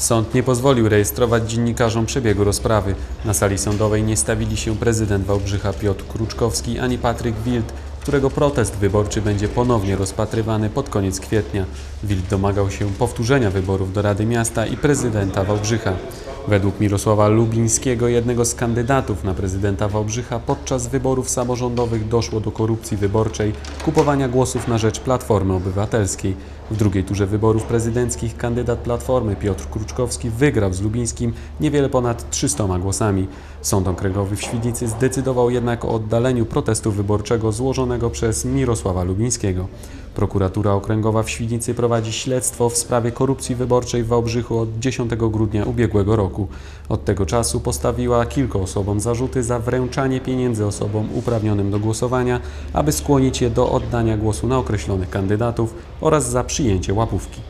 Sąd nie pozwolił rejestrować dziennikarzom przebiegu rozprawy. Na sali sądowej nie stawili się prezydent Wałbrzycha Piotr Kruczkowski ani Patryk Wild, którego protest wyborczy będzie ponownie rozpatrywany pod koniec kwietnia. Wild domagał się powtórzenia wyborów do Rady Miasta i prezydenta Wałbrzycha. Według Mirosława Lubińskiego, jednego z kandydatów na prezydenta Wałbrzycha, podczas wyborów samorządowych doszło do korupcji wyborczej, kupowania głosów na rzecz Platformy Obywatelskiej. W drugiej turze wyborów prezydenckich kandydat Platformy Piotr Kruczkowski wygrał z Lubińskim niewiele ponad 300 głosami. Sąd Okręgowy w Świdnicy zdecydował jednak o oddaleniu protestu wyborczego złożonego przez Mirosława Lubińskiego. Prokuratura Okręgowa w Świdnicy prowadzi śledztwo w sprawie korupcji wyborczej w Wałbrzychu od 10 grudnia ubiegłego roku. Od tego czasu postawiła kilku osobom zarzuty za wręczanie pieniędzy osobom uprawnionym do głosowania, aby skłonić je do oddania głosu na określonych kandydatów oraz za przyjęcie łapówki.